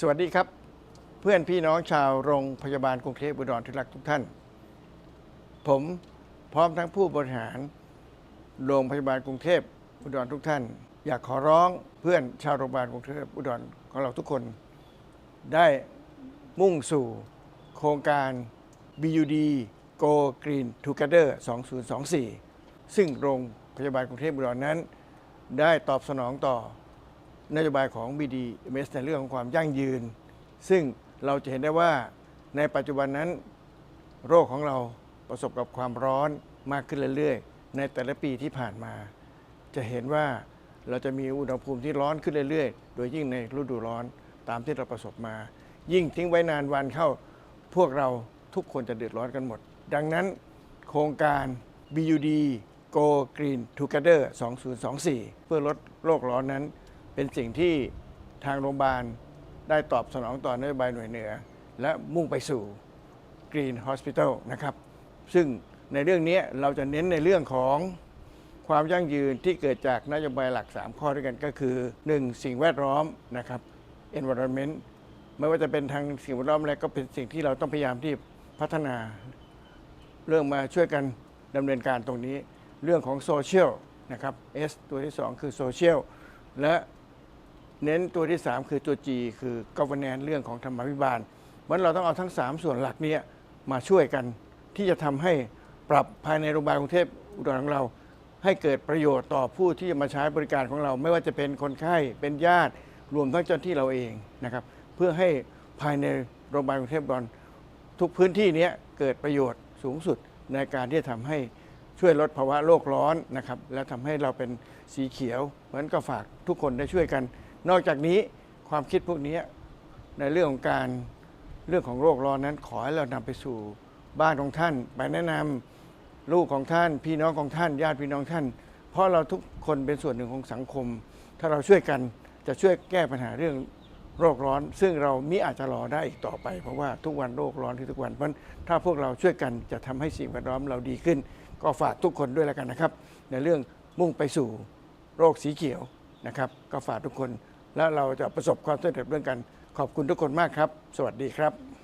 สวัสดีครับ เพื่อนพี่น้องชาวโรงพยาบาลกรุงเทพอุดรที่รักทุกท่าน ผมพร้อมทั้งผู้บริหาร โรงพยาบาลกรุงเทพอุดรทุกท่าน อยากขอร้องเพื่อนชาวโรงพยาบาลกรุงเทพอุดรของเราทุกคน ได้มุ่งสู่โครงการ BUD Go Green Together 2024 ซึ่งโรงพยาบาลกรุงเทพอุดรนั้น ได้ตอบสนองต่อ นโยบายของ BDMS ในเรื่องของความยั่งยืน ซึ่งเราจะเห็นได้ว่าในปัจจุบันนั้น โรคของเราประสบกับความร้อนมากขึ้นเรื่อยๆ ในแต่ละปีที่ผ่านมา จะเห็นว่าเราจะมีอุณหภูมิที่ร้อนขึ้นเรื่อยๆ โดยยิ่งในฤดูร้อนตามที่เราประสบมา ยิ่งทิ้งไว้นานวันเข้า พวกเราทุกคนจะเดือดร้อนกันหมด ดังนั้นโครงการ BUD Go Green Together 2024 เพื่อลดโลกร้อนนั้น เป็นสิ่งที่ทางโรงพยาบาลได้ตอบสนองต่อนโยบายหน่วยเหนือ และมุ่งไปสู่ Green Hospital นะครับ ซึ่งในเรื่องนี้เราจะเน้นในเรื่องของความยั่งยืนที่เกิดจากนโยบายหลัก 3 ข้อด้วยกันก็คือ 1. สิ่งแวดล้อมนะครับ environment ไม่ว่าจะเป็นทางสิ่งแวดล้อมอะไรก็เป็นสิ่งที่เราต้องพยายามที่พัฒนา เรื่องมาช่วยกันดำเนินการตรงนี้ เรื่องของโซเชียลนะครับ S ตัวที่ 2 คือโซเชียลและ เน้นตัวที่ 3 คือตัว G คือ governance เรื่องของธรรมาภิบาลมันเราต้องเอาทั้ง 3 ส่วนหลักนี้มาช่วยกัน ที่จะทำให้ปรับภายในโรงพยาบาลกรุงเทพอุดรของเรา ให้เกิดประโยชน์ต่อผู้ที่จะมาใช้บริการของเรา ไม่ว่าจะเป็นคนไข้เป็นญาติ รวมทั้งเจ้าหน้าที่เราเองนะครับ เพื่อให้ภายในโรงพยาบาลกรุงเทพอุดรทุกพื้นที่นี้เกิดประโยชน์สูงสุดในการที่จะทำให้ช่วยลดภาวะโลกร้อนนะครับ และทำให้เราเป็นสีเขียว เพราะฉะนั้นก็ฝากทุกคนได้ช่วยกัน นอกจากนี้ความคิดพวกนี้ในเรื่องของการเรื่องของโลกร้อนนั้นขอให้เรานำไปสู่บ้านของท่าน ไปแนะนำลูกของท่าน พี่น้องของท่าน ญาติพี่น้องท่าน เพราะเราทุกคนเป็นส่วนหนึ่งของสังคม ถ้าเราช่วยกันจะช่วยแก้ปัญหาเรื่องโรคร้อน ซึ่งเรามิอาจจะรอได้อีกต่อไป เพราะว่าทุกวันโรคร้อนที่ทุกวันเพราะถ้าพวกเราช่วยกันจะทำให้สิ่งแวดล้อมเราดีขึ้น ก็ฝากทุกคนด้วยแล้วกันนะครับ ในเรื่องมุ่งไปสู่โรคสีเขียวนะครับ ก็ฝากทุกคน แล้วเราจะประสบความสำเร็จเรื่องกัน ขอบคุณทุกคนมากครับ สวัสดีครับ